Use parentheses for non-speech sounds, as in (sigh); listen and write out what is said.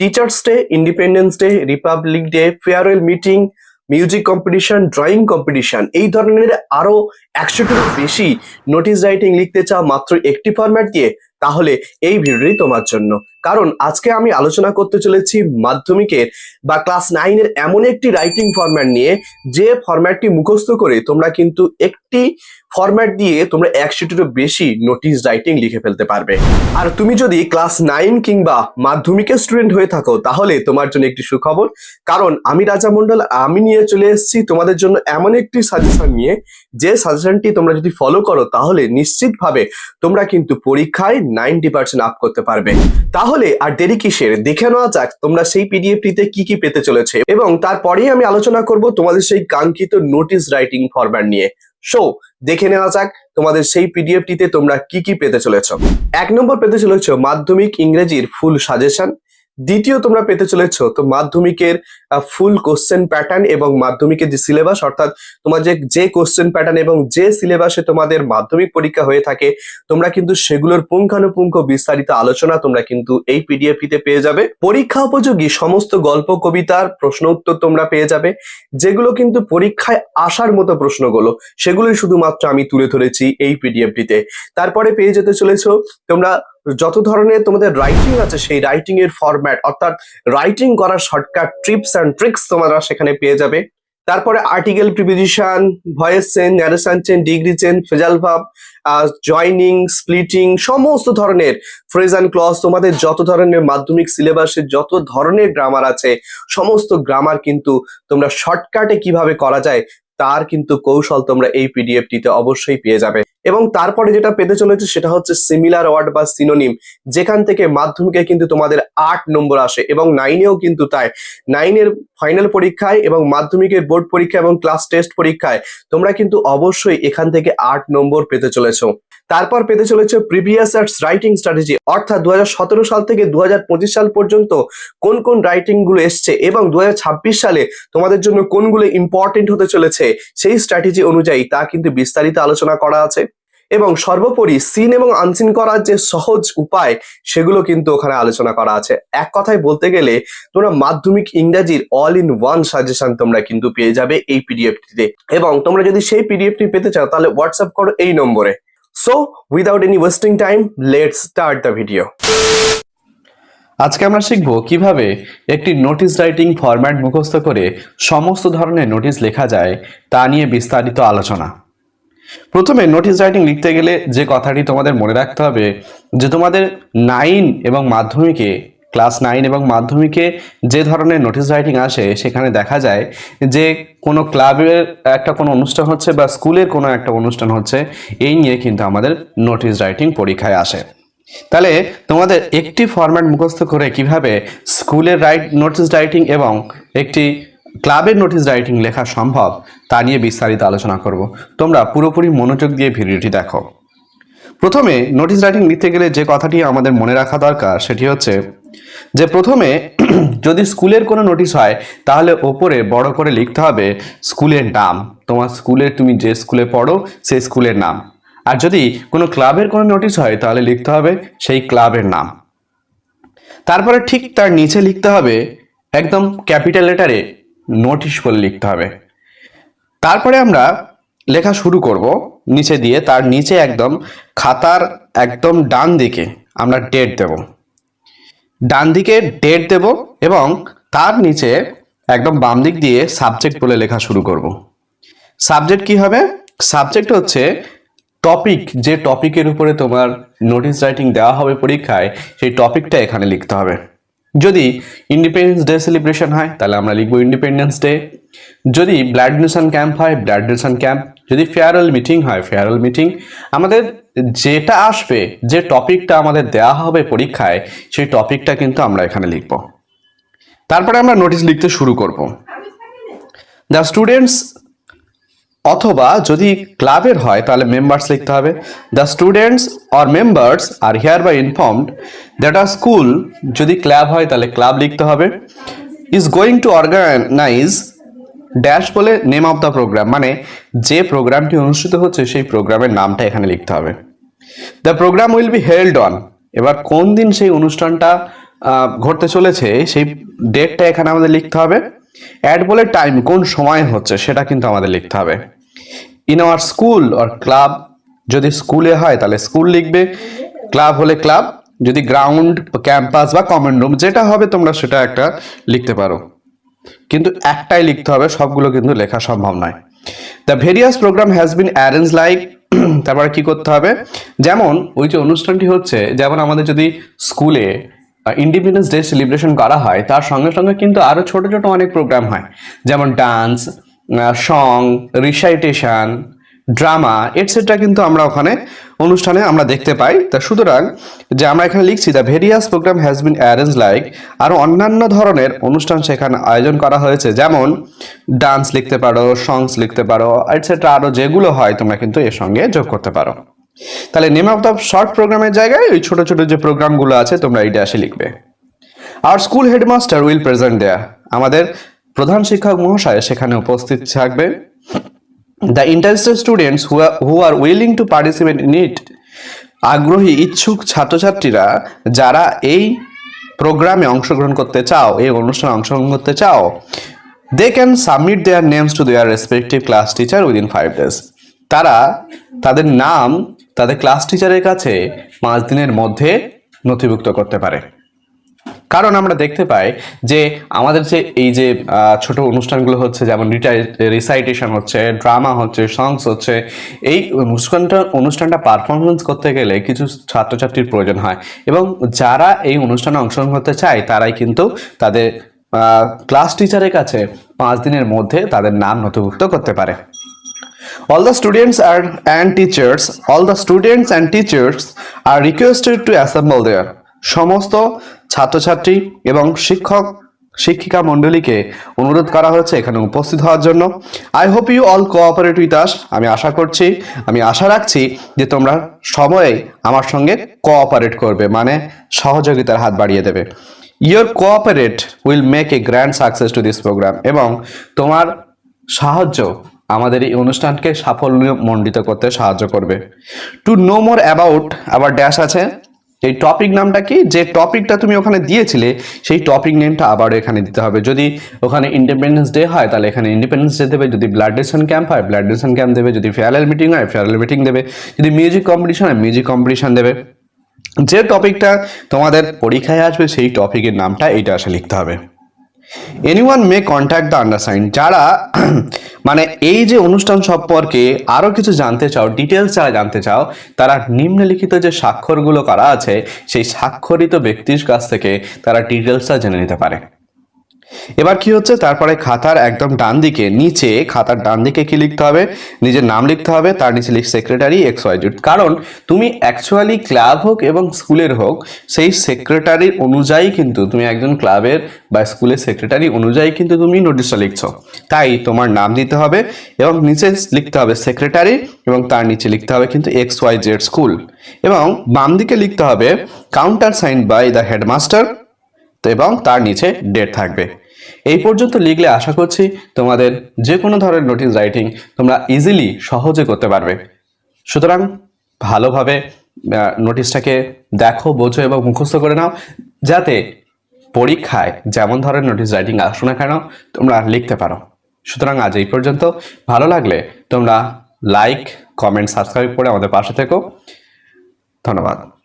Teachers day independence day republic day farewell meeting music competition drawing competition এই ধরনের আরও একশোটিরও বেশি নোটিশ রাইটিং লিখতে চাও মাত্র একটি ফরম্যাট দিয়ে, তাহলে এই ভিডিওটি তোমার জন্য। কারণ আজকে আমি আলোচনা করতে চলেছি মাধ্যমিকের বা ক্লাস নাইনের এমন একটি রাইটিং ফরম্যাট নিয়ে, যে ফরম্যাটটি মুখস্থ করে তোমরা কিন্তু একটি ফরম্যাট দিয়ে তোমরা একশোটিরও বেশি নোটিশ রাইটিং লিখে ফেলতে পারবে। আর তুমি যদি ক্লাস নাইন কিংবা মাধ্যমিকের স্টুডেন্ট হয়ে থাকো, তাহলে তোমার জন্য একটি সুখবর। কারণ আমি রাজা মন্ডল আমি নিয়ে চলে এসেছি তোমাদের জন্য এমন একটি সাজেশন নিয়ে, যে সাজেশনটি তোমরা যদি ফলো করো, তাহলে নিশ্চিতভাবে তোমরা কিন্তু পরীক্ষায় নাইনটি পার্সেন্ট আপ করতে পারবে। তাহলে আর দেরি কিসের? দেখে নেওয়া যাক তোমরা সেই পিডিএফটিতে কি কি পেতে চলেছে। এবং তারপরেই আমি আলোচনা করব তোমাদের সেই কাঙ্ক্ষিত নোটিশ রাইটিং ফরম্যাট নিয়ে। সো দেখে নেওয়া যাক তোমাদের সেই পিডিএফটিতে তোমরা কি কি পেতে চলেছ। এক নম্বর পেতে চলেছ মাধ্যমিক ইংরেজির ফুল সাজেশন দ্বিতীয় তোমরা পেতে চলেছ, তো মাধ্যমিকের ফুল কোশ্চেন প্যাটার্ন এবং মাধ্যমিকের যে সিলেবাস অর্থাৎ তোমার যে যে কোশ্চেন প্যাটার্ন এবং যে সিলেবাসে তোমাদের মাধ্যমিক পরীক্ষা হয়ে থাকে, তোমরা কিন্তু সেগুলোর পুঙ্খানুপুঙ্খ বিস্তারিত আলোচনা তোমরা কিন্তু এই পিডিএফটিতে পেয়ে যাবে। পরীক্ষা উপযোগী সমস্ত গল্প কবিতার প্রশ্ন উত্তর তোমরা পেয়ে যাবে, যেগুলো কিন্তু পরীক্ষায় আসার মতো প্রশ্নগুলো, সেগুলোই শুধুমাত্র আমি তুলে ধরেছি এই পিডিএফটিতে তারপরে পেয়ে যেতে চলেছো, তোমরা যত ধরনের তোমাদের রাইটিং আছে, সেই রাইটিং এর ফরম্যাট অর্থাৎ রাইটিং করার শর্টকাট ট্রিপস অ্যান্ড ট্রিক্স তোমরা সেখানে পেয়ে যাবে। তারপরে article preposition voice change narration change degree change phrasal ভাব জয়নিং স্প্লিটিং সমস্ত ধরনের ফ্রেজ অ্যান্ড ক্লজ তোমাদের যত ধরনের মাধ্যমিক সিলেবাসে যত ধরনের গ্রামার আছে, সমস্ত গ্রামার কিন্তু তোমরা শর্টকাটে কীভাবে করা যায়, তার কিন্তু কৌশল তোমরা এই পিডিএফটিতে অবশ্যই পেয়ে যাবে। এবং তারপরে যেটা পেতে চলেছে সেটা হচ্ছে সিমিলার ওয়ার্ড বা সিনোনিম যেখান থেকে মাধ্যমিকে কিন্তু তোমাদের আট নম্বর আসে এবং নাইনেও কিন্তু তাই। নাইনের ফাইনাল পরীক্ষায় এবং মাধ্যমিকের বোর্ড পরীক্ষা এবং ক্লাস টেস্ট পরীক্ষায় তোমরা কিন্তু অবশ্যই এখান থেকে আট নম্বর পেতে চলেছো। তারপর পেতে চলেছে প্রিভিয়াস আর্টস রাইটিং স্ট্র্যাটেজি অর্থাৎ দু হাজার সতেরো সাল থেকে দু হাজার পঁচিশ সাল পর্যন্ত কোন কোন রাইটিংগুলো এসছে এবং দু হাজার ছাব্বিশ সালে তোমাদের জন্য কোনগুলো ইম্পর্টেন্ট হতে চলেছে সেই স্ট্র্যাটেজি অনুযায়ী তা কিন্তু বিস্তারিত আলোচনা করা আছে। এবং সর্বোপরি সিন এবং আনসিন করার যে সহজ উপায়, সেগুলো কিন্তু ওখানে আলোচনা করা আছে। এক কথায় বলতে গেলে, তোমরা মাধ্যমিক ইংরাজির অল ইন ওয়ান সাজেশন তোমরা কিন্তু পেয়ে যাবে এই পিডিএফটিতে এবং তোমরা যদি সেই পিডিএফটি পেতে চাও, তাহলে হোয়াটসঅ্যাপ করো এই নম্বরে। So without any wasting time let's start the video আজকে আমরা শিখব কীভাবে একটি নোটিশ রাইটিং ফরম্যাট মুখস্থ করে সমস্ত ধরনের নোটিশ লেখা যায়, তা নিয়ে বিস্তারিত আলোচনা। প্রথমে নোটিশ রাইটিং লিখতে গেলে যে কথাটি তোমাদের মনে রাখতে হবে, যে তোমাদের নাইন এবং মাধ্যমিকে ক্লাস নাইন এবং মাধ্যমিকে যে ধরনের নোটিশ রাইটিং আসে, সেখানে দেখা যায় যে কোনো ক্লাবের একটা কোনো অনুষ্ঠান হচ্ছে বা স্কুলের কোনো একটা অনুষ্ঠান হচ্ছে, এই নিয়ে কিন্তু আমাদের নোটিশ রাইটিং পরীক্ষায় আসে। তাহলে তোমাদের একটি ফরম্যাট মুখস্থ করে কীভাবে স্কুলের রাইট নোটিস রাইটিং এবং একটি ক্লাবের নোটিস রাইটিং লেখা সম্ভব, তা নিয়ে বিস্তারিত আলোচনা করব। তোমরা পুরোপুরি মনোযোগ দিয়ে ভিডিওটি দেখো। প্রথমে নোটিস রাইটিং লিখতে গেলে যে কথাটি আমাদের মনে রাখা দরকার, সেটি হচ্ছে যে প্রথমে (clears throat) যদি স্কুলের কোনো নোটিশ হয়, তাহলে ওপরে বড় করে লিখতে হবে স্কুলের নাম। তোমার স্কুলের, তুমি যে স্কুলে পড়ো, সেই স্কুলের নাম। আর যদি কোনো ক্লাবের কোনো নোটিশ হয়, তাহলে লিখতে হবে সেই ক্লাবের নাম। তারপরে ঠিক তার নিচে লিখতে হবে একদম ক্যাপিটাল লেটারে নোটিশ বলে লিখতে হবে। তারপরে আমরা লেখা শুরু করব নিচে দিয়ে, তার নিচে একদম খাতার একদম ডান দিকে আমরা ডেট দেব। ডান দিকে ডেট দেব এবং তার নিচে একদম বাম দিক দিয়ে সাবজেক্ট বলে লেখা শুরু করব। সাবজেক্ট কি হবে? সাবজেক্ট হচ্ছে টপিক যে টপিকের উপরে তোমার নোটিশ রাইটিং দেওয়া হবে পরীক্ষায়, সেই টপিকটা এখানে লিখতে হবে। যদি ইন্ডিপেন্ডেন্স ডে সেলিব্রেশন হয়, তাহলে আমরা লিখব ইন্ডিপেন্ডেন্স ডে যদি ব্লাড ডোনেশন ক্যাম্প হয় ব্লাড ডোনেশন ক্যাম্প যদি ফেয়ারওয়েল মিটিং হয় ফেয়ারওয়েল মিটিং আমাদের যেটা আসবে, যে টপিকটা আমাদের দেওয়া হবে পরীক্ষায়, সেই টপিকটা কিন্তু আমরা এখানে লিখব। তারপরে আমরা নোটিশ লিখতে শুরু করব। দ্য স্টুডেন্টস অথবা যদি ক্লাবের হয়, তাহলে মেম্বার্স লিখতে হবে। The students or members are hereby informed that our school যদি ক্লাব হয়, তাহলে ক্লাব লিখতে হবে। Is going to organize dash বলে নেম অফ দ্য প্রোগ্রাম মানে যে প্রোগ্রামটি অনুষ্ঠিত হচ্ছে, সেই প্রোগ্রামের নামটা এখানে লিখতে হবে। The program will be held on এবার কোন দিন সেই অনুষ্ঠানটা ঘটতে চলেছে, সেই ডেটটা এখানে আমাদের লিখতে হবে। অ্যাড বলে টাইম কোন সময় হচ্ছে, সেটা কিন্তু আমাদের লিখতে হবে। In our school or club যদি স্কুলে হয়, তাহলে স্কুল লিখবে। ক্লাব হলে ক্লাব যদি গ্রাউন্ড ক্যাম্পাস বা কমন রুম যেটা হবে তোমরা সেটা একটা লিখতে পারো। কিন্তু একটাই লিখতে হবে, সবগুলো কিন্তু লেখা সম্ভব নয়। The various program has been arrange like তারপরে কি করতে হবে? যেমন, ওই যে অনুষ্ঠানটি হচ্ছে, যেমন আমাদের যদি স্কুলে ইন্ডিপেন্ডেন্স ডে সেলিব্রেশন করা হয়, তার সঙ্গে সঙ্গে কিন্তু আরও ছোট ছোট অনেক প্রোগ্রাম হয়। যেমন dance song recitation drama etcetera কিন্তু আমরা ওখানে অনুষ্ঠানে আমরা দেখতে পাই। তা সুতরাং যে আমরা এখানে লিখছি the various program has been arrange like আরও অন্যান্য ধরনের অনুষ্ঠান সেখানে আয়োজন করা হয়েছে। যেমন ডান্স লিখতে পারো সংস লিখতে পারো এটসেট্রা আরও যেগুলো হয়, তোমরা কিন্তু এর সঙ্গে যোগ করতে পারো। তাহলে নেম অফ দ্য শর্ট প্রোগ্রামের জায়গায় ওই ছোট ছোট যে প্রোগ্রামগুলো আছে, তোমরা এই ড্যাশে লিখবে। আর school headmaster will present there আমাদের প্রধান শিক্ষক মহাশয় সেখানে উপস্থিত থাকবেন। The interested students who are willing to participate in it আগ্রহী, ইচ্ছুক ছাত্রছাত্রীরা যারা এই প্রোগ্রামে অংশগ্রহণ করতে চাও, এই অনুষ্ঠানে অংশগ্রহণ করতে চাও they can submit their names to their respective class teacher within five days তারা তাদের নাম তাদের ক্লাস টিচারের কাছে পাঁচ দিনের মধ্যে নথিভুক্ত করতে পারে। কারণ আমরা দেখতে পাই যে আমাদের যে এই যে ছোট অনুষ্ঠানগুলো হচ্ছে, যেমন রিসাইটেশন হচ্ছে ড্রামা হচ্ছে সংস হচ্ছে, এই অনুষ্ঠানটা অনুষ্ঠানটা পারফরমেন্স করতে গেলে কিছু ছাত্রছাত্রীর প্রয়োজন হয়। এবং যারা এই অনুষ্ঠানে অংশগ্রহণ করতে চায়, তারাই কিন্তু তাদের ক্লাস টিচারের কাছে পাঁচ দিনের মধ্যে তাদের নাম নথিভুক্ত করতে পারে। All the students are, and teachers, all the students and teachers are requested to assemble there সমস্ত ছাত্রছাত্রী এবং শিক্ষক শিক্ষিকা মণ্ডলীকে অনুরোধ করা হয়েছে এখানে উপস্থিত হওয়ার জন্য। I hope you all cooperate with us আমি আশা করছি, আমি আশা রাখছি যে তোমরা সময়ে আমার সঙ্গে কোঅপারেট করবে মানে সহযোগিতার হাত বাড়িয়ে দেবে। Your cooperate will make a grand success to this program এবং তোমার সাহায্য আমাদের এই অনুষ্ঠানকে সাফল্য মণ্ডিত করতে সাহায্য করবে। টু নো মোর অ্যাবাউট আবার ড্যাশ আছে এই টপিক নামটা কি? যে টপিকটা তুমি ওখানে দিয়েছিলে, সেই টপিক নেমটা আবার এখানে দিতে হবে। যদি ওখানে ইন্ডিপেন্ডেন্স ডে হয়, তাহলে এখানে ইন্ডিপেন্ডেন্স ডে দেবে। যদি ব্লাড ডোনেশন ক্যাম্প হয় ব্লাড ডোনেশন ক্যাম্প দেবে। যদি ফেয়ারেল মিটিং হয় ফেয়ারেল মিটিং দেবে। যদি মিউজিক কম্পিটিশন হয় মিউজিক কম্পিটিশন দেবে। যে টপিকটা তোমাদের পরীক্ষায় আসবে, সেই টপিকের নামটা এইটা আসে লিখতে হবে। Anyone may contact the undersign যারা মানে এই যে অনুষ্ঠান সম্পর্কে আরও কিছু জানতে চাও ডিটেলস যারা জানতে চাও, তারা নিম্নলিখিত যে স্বাক্ষরগুলো করা আছে, সেই স্বাক্ষরিত ব্যক্তির কাছ থেকে তারা ডিটেলসটা জেনে নিতে পারে। এবার কি হচ্ছে? তারপরে খাতার একদম ডান দিকে নিচে খাতার ডান দিকে কি লিখতে হবে? নিজের নাম লিখতে হবে, তার নিচে লিখ সেক্রেটারি এক্স ওয়াই জেড কারণ তুমি অ্যাকচুয়ালি ক্লাব হোক এবং স্কুলের হোক, সেই সেক্রেটারির অনুযায়ী কিন্তু তুমি একজন ক্লাবের বা স্কুলের সেক্রেটারি অনুযায়ী কিন্তু তুমি নোটিশটা লিখছো। তাই তোমার নাম দিতে হবে এবং নিচে লিখতে হবে সেক্রেটারি এবং তার নিচে লিখতে হবে কিন্তু এক্স ওয়াই জেড স্কুল এবং বাম দিকে লিখতে হবে countersign by the headmaster এবং তার নিচে ডেট থাকবে। এই পর্যন্ত লিখলে আশা করছি তোমাদের যে কোনো ধরনের নোটিশ রাইটিং তোমরা ইজিলি সহজে করতে পারবে। সুতরাং ভালোভাবে নোটিশটাকে দেখো, বোঝো এবং মুখস্থ করে নাও, যাতে পরীক্ষায় যেমন ধরনের নোটিশ রাইটিং আসো না কেন, তোমরা লিখতে পারো। সুতরাং আজ এই পর্যন্ত। ভালো লাগলে তোমরা লাইক কমেন্ট সাবস্ক্রাইব করে আমাদের পাশে থেকো। ধন্যবাদ।